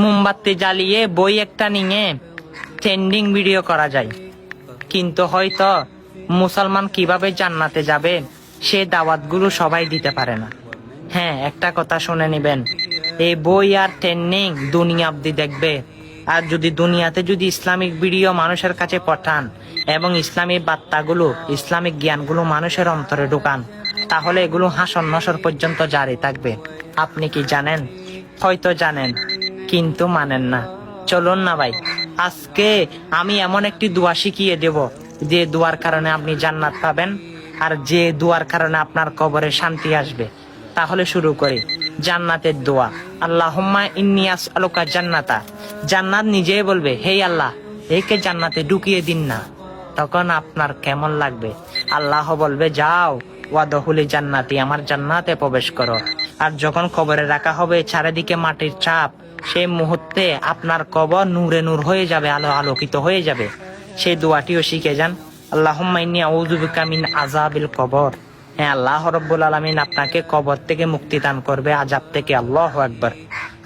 মোমবাতি জ্বালিয়ে বই একটা নিয়ে ট্রেন্ডিং ভিডিও করা যায়। কিন্তু হয়তো মুসলমান কীভাবে জান্নাতে যাবে, সে দাওয়াতগুলো সবাই দিতে পারে না। হ্যাঁ একটা কথা শুনে নিবেন। এই বই আর ট্রেন্ডিং দুনিয়া অব্দি দেখবে। আর যদি দুনিয়াতে যদি ইসলামিক ভিডিও মানুষের কাছে পাঠান এবং ইসলামিক বার্তাগুলো, ইসলামিক জ্ঞানগুলো মানুষের অন্তরে ঢুকান, তাহলে এগুলো হাসন নসর পর্যন্ত জারি থাকবে। আপনি কি জানেন? হয়তো জানেন, কিন্তু মানেন না। চলুন না ভাই, আজকে আমি এমন একটি দোয়া শিখিয়ে দেব, যে দোয়ার কারণে আপনি জান্নাত পাবেন, আর যে দোয়ার কারণে আপনার কবরে শান্তি আসবে। তাহলে শুরু করি, জান্নাতের দোয়া। আল্লাহুম্মা ইন্নি আসআলুকা জান্নাতা। জান্নাত নিজেই বলবে, হে আল্লাহ, একে জান্নাতে ঢুকিয়ে দিন না। তখন আপনার কেমন লাগবে? আল্লাহ বলবে, যাও। ওয়াদহুলি জান্নাতি, আমার জান্নাতে প্রবেশ করো। আর যখন কবরে রাখা হবে, চারিদিকে মাটির চাপ, সেই মুহূর্তে আপনার কবর নূরে নূর হয়ে যাবে, আলো আলোকিত হয়ে যাবে। সেই দোয়াটিও শিখে যান। মিন আযাবিল কবর। হ্যাঁ আল্লাহ রব্বুল আলামিন, আপনাকে কবর থেকে মুক্তি দান করবে আজাব থেকে, আল্লাহ একবার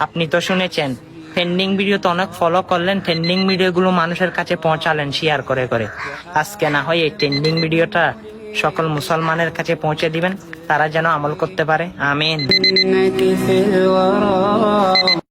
আপনি তো শুনেছেন ট্রেন্ডিং ভিডিও তো অনেক ফলো করলেন ট্রেন্ডিং ভিডিওগুলো মানুষের কাছে পৌঁছালেন শেয়ার করে করে। আজকে না হয় এই ট্রেন্ডিং ভিডিওটা সকল মুসলমানের কাছে পৌঁছে দিবেন তারা যেন আমল করতে পারে। আমিন।